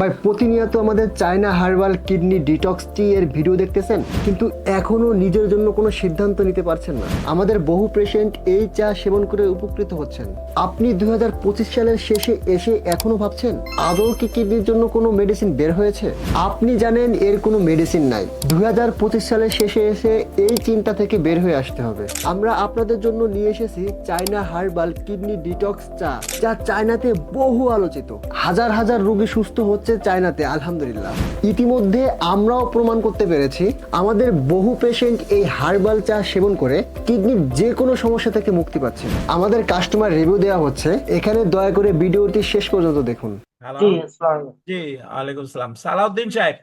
ভাই, প্রতিনিয়ত আমাদের China herbal kidney detox tea এর ভিডিও দেখতেছেন, কিন্তু এখনও নিজের জন্য কোনো সিদ্ধান্ত নিতে পারছেন না। আমাদের বহু পেশেন্ট এই চা সেবন করে উপকৃত হচ্ছেন। আপনি দুই হাজার পঁচিশ সালের শেষে এসে এখনও ভাবছেন, আদৌ কি কিডনির জন্য কোনো মেডিসিন বের হয়েছে? আপনি জানেন এর কোনো মেডিসিন নাই। দুই হাজার পঁচিশ সালের শেষে এসে এই চিন্তা থেকে বের হয়ে আসতে হবে। আমরা আপনাদের জন্য নিয়ে এসেছি চায়না হার্বাল কিডনি ডিটক্স চা, যা চায়নাতে বহু আলোচিত। হাজার হাজার রোগী সুস্থ হচ্ছে চায়নাতে আলহামদুলিল্লাহ। ইতিমধ্যে আমরাও প্রমাণ করতে পেরেছি আমাদের বহু পেশেন্ট এই হার্বাল চা সেবন করে কিডনির যে কোনো সমস্যা থেকে মুক্তি পাচ্ছে। আমাদের কাস্টমার রিভিউ দেওয়া হচ্ছে এখানে দয়া করে ভিডিওটি শেষ পর্যন্ত দেখুন। জি আলাইকুম। জি ওয়ালাইকুম সালাম। সালাউদ্দিন সাহেব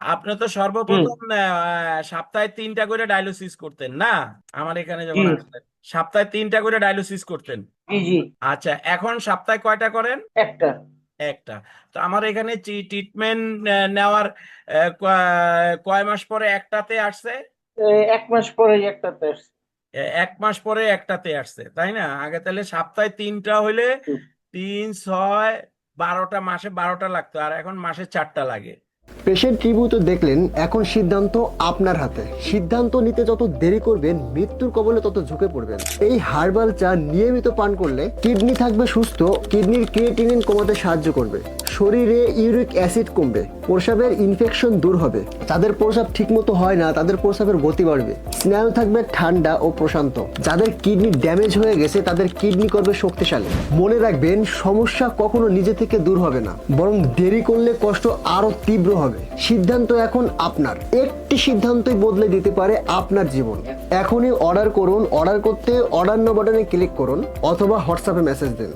আপনি তো সর্বপ্রথম আহ, সপ্তাহে তিনটা করে ডায়ালিসিস করতেন না? আমার এখানে যখন আসলেন সপ্তাহে তিনটা করে ডায়ালিসিস করতেন। জি জি। আচ্ছা এখন সপ্তাহে কয়টা করেন? একটা। একটা। তো আমার এখানে ট্রিটমেন্ট নেওয়ার কয় মাস পরে একটাতে আসছে? এক মাস পরে একটাতে আসছে। এক মাস পরে একটাতে আসছে তাই না? আগে তাহলে সপ্তাহে তিনটা হইলে তিন ছয় বারোটা মাসে বারোটা লাগতো আর এখন মাসে চারটা লাগে। পেশেন্ট রিভিউ তো দেখলেন, এখন সিদ্ধান্ত আপনার হাতে। সিদ্ধান্ত নিতে যত দেরি করবেন, মৃত্যুর কবলে তত ঝুঁকে পড়বেন। এই হার্বাল চা নিয়মিত পান করলে কিডনি থাকবে সুস্থ, কিডনির ক্রিয়েটিনিন কমাতে সাহায্য করবে। শরীরে ইউরিক অ্যাসিড কমবে, প্রস্রাবের ইনফেকশন দূর হবে। যাদের প্রস্রাব ঠিকমতো হয় না, তাদের প্রস্রাবের গতি বাড়বে। স্নায়ু থাকবে ঠান্ডা ও প্রশান্ত। যাদের কিডনি ড্যামেজ হয়ে গেছে, তাদের কিডনি করবে শক্তিশালী। মনে রাখবেন, সমস্যা কখনো নিজে থেকে দূর হবে না, বরং দেরি করলে কষ্ট আরও তীব্র হবে। সিদ্ধান্ত এখন আপনার। একটি সিদ্ধান্তই বদলে দিতে পারে আপনার জীবন। এখনই অর্ডার করুন। অর্ডার করতে অর্ডার বাটনে ক্লিক করুন, অথবা হোয়াটসঅ্যাপে মেসেজ দিন।